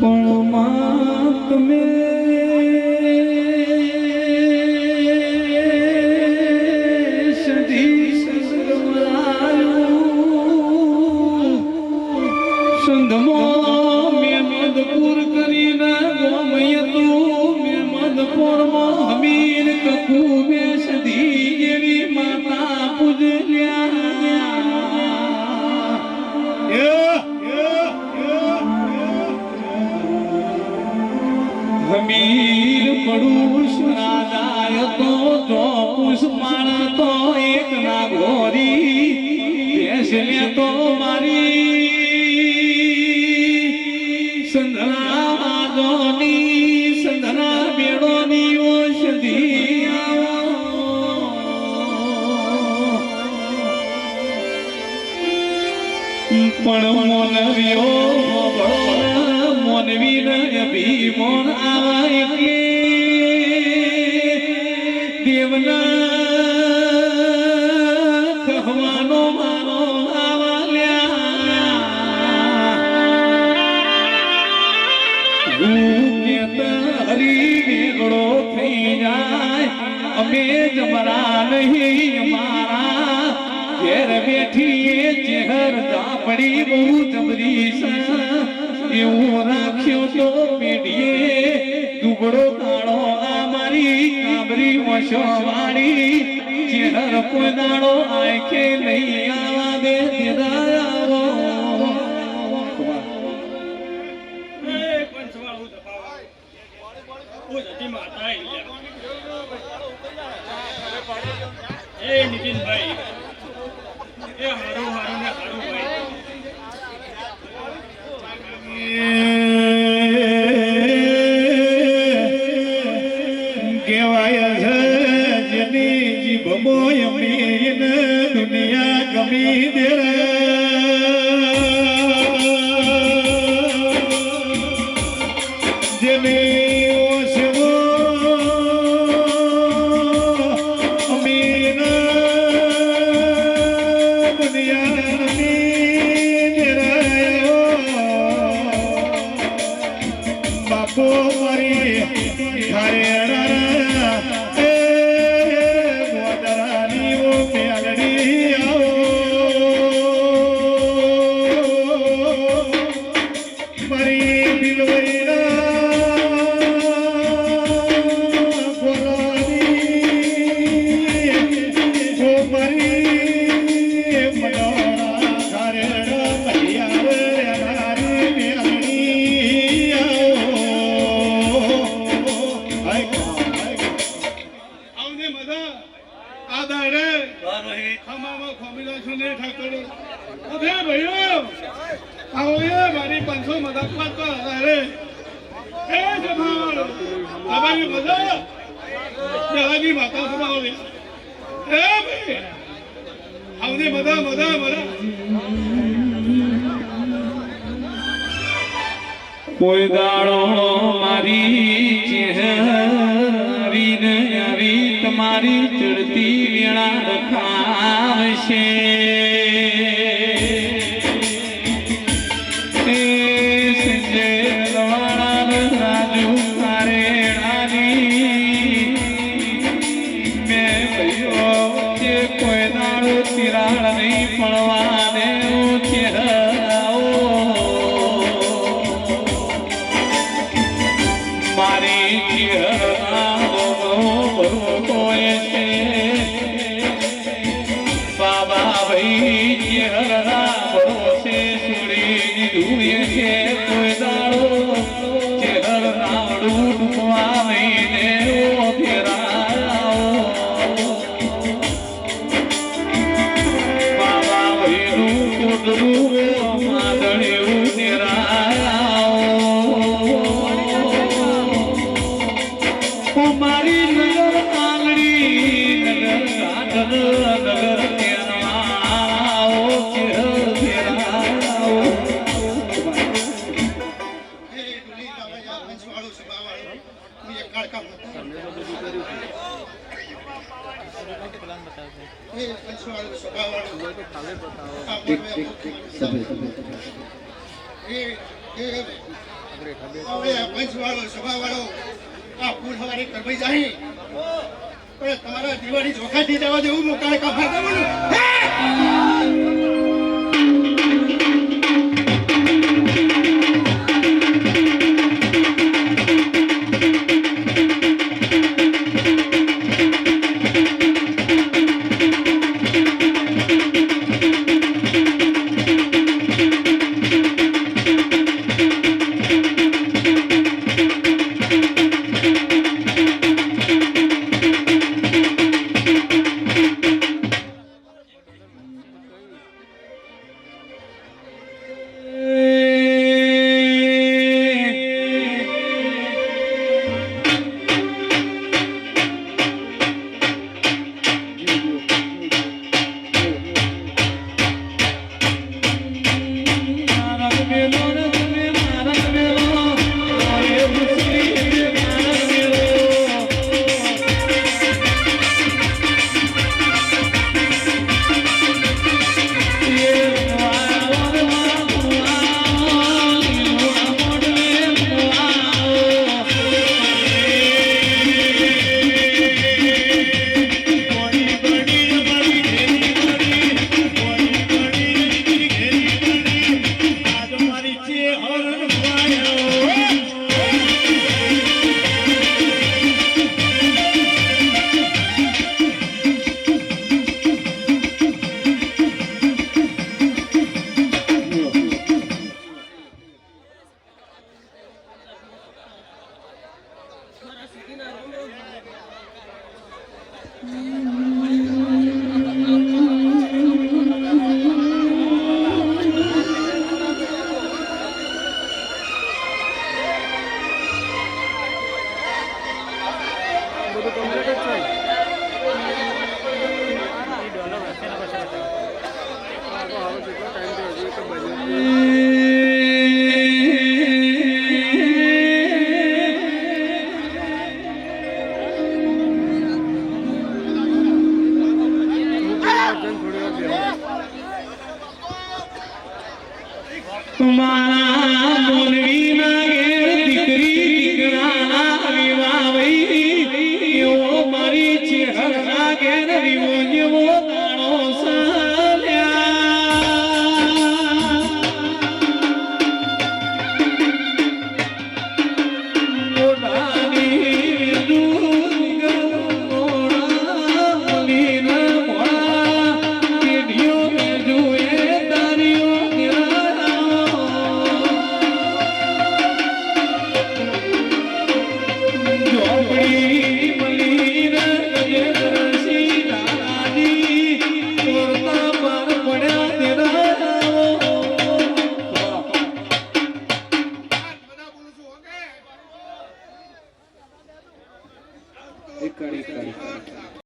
પણ માં તમે હમીર પડું રાજાય તો પુષ માણ તો એક ના ઘોરી બેસને તો મારી. સંધના માધોની સંધના બેડોની આવો. પણ મોન રહ્યો ન ભીમોન કે દેવના ખવાનો મારો આવાલ્યા. હું કેતા થઈ જાય. અમે જમરા નહીં મારા. ઘેર બેઠી ચહેર દાપડી બહુ જબરી છે. એવું રાખ્યો તો પેઢીએ દુબળો દાડો આ મારી કાબરી વશો વાળી ચેડર કોઈ આંખે નહીં આવા દે દીદા આવો એ પંચવાળું દબાવાય. ઓ જતી માતા આઈ ગયા. એ નીતિનભાઈ એ હારું હારું ને હારું ભાઈ કહેવાય છે જેની જીભમોય મીન આ ખમામાં ખોમીલા છું ને ઠાકોર. અરે ભાઈઓ આવો એ મારી પાંચસો મદદ પાતો અરે એ જમાલ આબાની મદદ જવાની માતા સુનાવો લે એ ભાઈ આવને મદા મજા મદા કોઈ દાડો મારી ચહેરી તમારી ચડતી વેળા રખાવશે. કોઈ દાડો તિરાડ નહીં પડવા ભાઈનું એ એ હવે આ પંચવાળો, સભાવાળો, આ ફૂલ હવારે કરવાઈ જાય. પણ તમારા દિવાળી ચોખાથી જવા દેવું મુકાળે કફા કરવાનું Gracias. મારા મોનવીના ઘેર દીકરી દીકરાના વિવાહ એવો મારી ચેહરા ઘેર